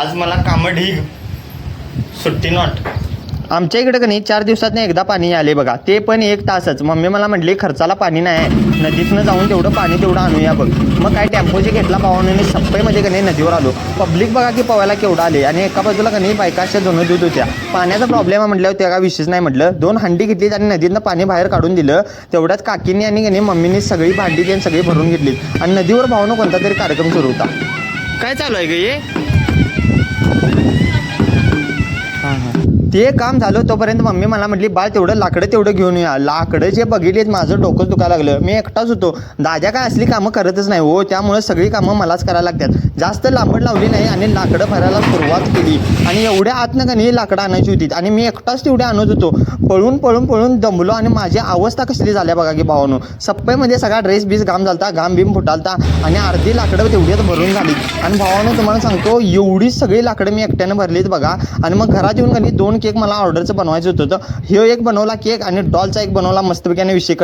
आज मला कामं ढीग सुट्टी नॉट आमच्या इकडे का नाही चार दिवसात एकदा पाणी आले बघा. ते पण एक तासच. मम्मी मला म्हटली खर्चाला पाणी नाही. नदीतनं जाऊन तेवढं पाणी तेवढं आणूया बघ. मग काय टेम्पोचे घेतला पाहून सप्पईमध्ये का नाही नदीवर आलो. पब्लिक बघा की पवायला केवढं आले. आणि एका बाजूला का नाही बायका अशा दोन दूध होत्या. पाण्याचा प्रॉब्लेम आहे म्हटल्यावर त्या का विशेष नाही म्हटलं. दोन हंडी घेतली आणि नदीतनं पाणी बाहेर काढून दिलं. तेवढ्याच काकींनी आणि का नाही मम्मीनी सगळी भांडी त्यांनी सगळी भरून घेतली आणि नदीवर भावनं कोणता तरी कार्यक्रम सुरू होता. काय चालू आहे ग हे? Thank you. ते काम झालं तोपर्यंत मम्मी मला म्हटली बाळ तेवढं लाकडं तेवढं घेऊन या. लाकडं जे बघितलीत माझं डोकं दुखायला लागलं. मी एकटाच होतो. दादा काय असली कामं करतच नाही हो. त्यामुळे सगळी कामं मलाच करायला लागतात. जास्त लांबड लावली नाही आणि लाकडं भरायला सुरुवात केली. आणि एवढ्या आतनं का नाही लाकडं आणायची होती. आणि मी एकटाच तेवढे आणत होतो. पळून पळून पळून दमलो आणि माझी अवस्था कसली झाल्या बघा की भावानो. सप्पेमध्ये सगळा ड्रेस बीस घाम झालता घाम बिम फुटालता आणि अर्धी लाकडं तेवढ्यात भरून झाली आणि भावानं तुम्हाला सांगतो एवढी सगळी लाकडं मी एकट्यानं भरलीत बघा. आणि मग घरात येऊन कधी दोन केक मला ऑर्डरचं बनवायचं होतं. तर हे एक बनवला केक आणि डॉलचा एक बनवला मस्तपैकी आणि विषय